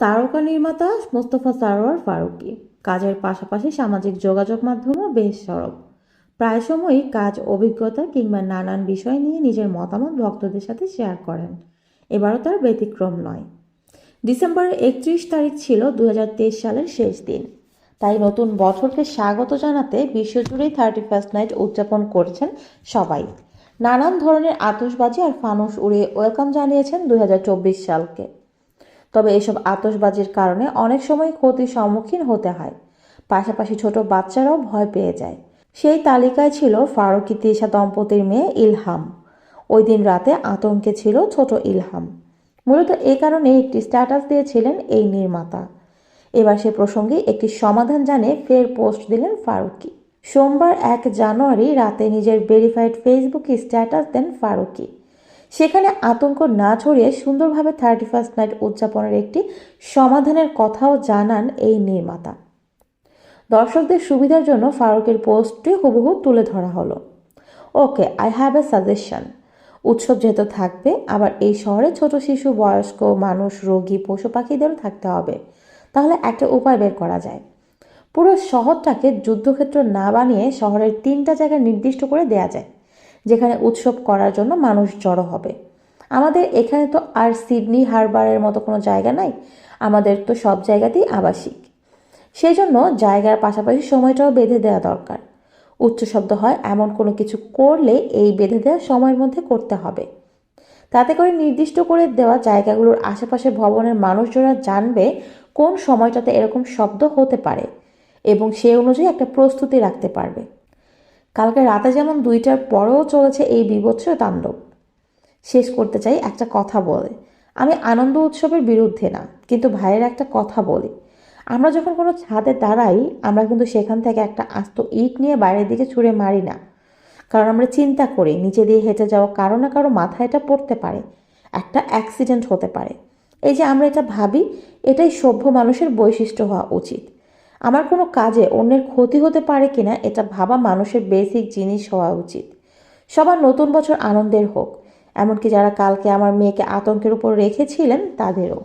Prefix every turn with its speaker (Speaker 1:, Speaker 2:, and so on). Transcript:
Speaker 1: তারকা নির্মাতা মোস্তফা সারোয়ার ফারুকী। কাজের পাশাপাশি সামাজিক যোগাযোগ মাধ্যমও বেশ সরব। প্রায় সময়ই কাজ, অভিজ্ঞতা কিংবা নানান বিষয় নিয়ে নিজের মতামত ভক্তদের সাথে শেয়ার করেন। এবারও তার ব্যতিক্রম নয়। ডিসেম্বরের একত্রিশ তারিখ ছিল দু হাজার তেইশ সালের শেষ দিন। তাই নতুন বছরকে স্বাগত জানাতে বিশ্বজুড়েই থার্টি ফার্স্ট নাইট উদযাপন করছেন সবাই। নানান ধরনের আতসবাজি আর ফানুস উড়িয়ে ওয়েলকাম জানিয়েছেন দু হাজার চব্বিশ সালকে। তবে এসব আতশবাজির কারণে অনেক সময় ক্ষতির সম্মুখীন হতে হয়। পাশাপাশি ছোট বাচ্চারাও ভয় পেয়ে যায়। সেই তালিকায় ছিল ফারুকি তিশা দম্পতির মেয়ে ইলহাম। ওই দিন রাতে আতঙ্কে ছিল ছোট ইলহাম। মূলত এ কারণে একটি স্ট্যাটাস দিয়েছিলেন এই নির্মাতা। এবার সে প্রসঙ্গে একটি সমাধান জানিয়ে ফের পোস্ট দিলেন ফারুকি। সোমবার এক জানুয়ারি রাতে নিজের ভেরিফাইড ফেসবুকে স্ট্যাটাস দেন ফারুকি। সেখানে আতঙ্ক না ছড়িয়ে সুন্দরভাবে থার্টি ফার্স্ট নাইট উদযাপনের একটি সমাধানের কথাও জানান এই নির্মাতা। দর্শকদের সুবিধার জন্য ফারুকের পোস্টটি হুবহু তুলে ধরা হলো। Okay I have a suggestion উৎসব যেহেতু থাকবে, আবার এই শহরে ছোট শিশু, বয়স্ক মানুষ, রোগী, পশু পাখিদেরও থাকতে হবে। তাহলে একটা উপায় বের করা যায়। পুরো শহরটাকে যুদ্ধক্ষেত্র না বানিয়ে শহরের তিনটা জায়গা নির্দিষ্ট করে দেয়া যায়। যেখানে উৎসব করার জন্য মানুষ জড়ো হবে। আমাদের এখানে তো আর সিডনি হারবারের মতো কোনো জায়গা নাই। আমাদের তো সব জায়গাতেই আবাসিক। সেই জন্য জায়গার পাশাপাশি সময়টাও বেঁধে দেওয়া দরকার। উচ্চ শব্দ হয়, এমন কোনো কিছু করলে এই বেঁধে দেওয়া সময়ের মধ্যে করতে হবে। তাতে করে নির্দিষ্ট করে দেওয়া জায়গাগুলোর আশেপাশে ভবনের মানুষজনরা জানবে কোন সময়টাতে এরকম শব্দ হতে পারে এবং সে অনুযায়ী একটা প্রস্তুতি রাখতে পারবে। কালকে রাতে যেমন দুইটার পরেও চলেছে এই বিভৎস তাণ্ডব। শেষ করতে চাই একটা কথা বলে। আমি আনন্দ উৎসবের বিরুদ্ধে না, কিন্তু ভাইয়ের একটা কথা বলি। আমরা যখন কোনো ছাদে দাঁড়াই, আমরা কিন্তু সেখান থেকে একটা আস্ত ইট নিয়ে বাইরের দিকে ছুঁড়ে মারি না। কারণ আমরা চিন্তা করি, নিচে দিয়ে হেঁটে যাওয়া কারও না কারও মাথায় এটা পড়তে পারে, একটা অ্যাক্সিডেন্ট হতে পারে। এই যে আমরা এটা ভাবি, এটাই সভ্য মানুষের বৈশিষ্ট্য হওয়া উচিত। আমার কোনো কাজে অন্যের ক্ষতি হতে পারে কিনা এটা ভাবা মানুষের বেসিক জিনিস হওয়া উচিত। সবার নতুন বছর আনন্দের হোক, এমনকি যারা কালকে আমার মেয়েকে আতঙ্কের উপর রেখেছিলেন, তাদেরও।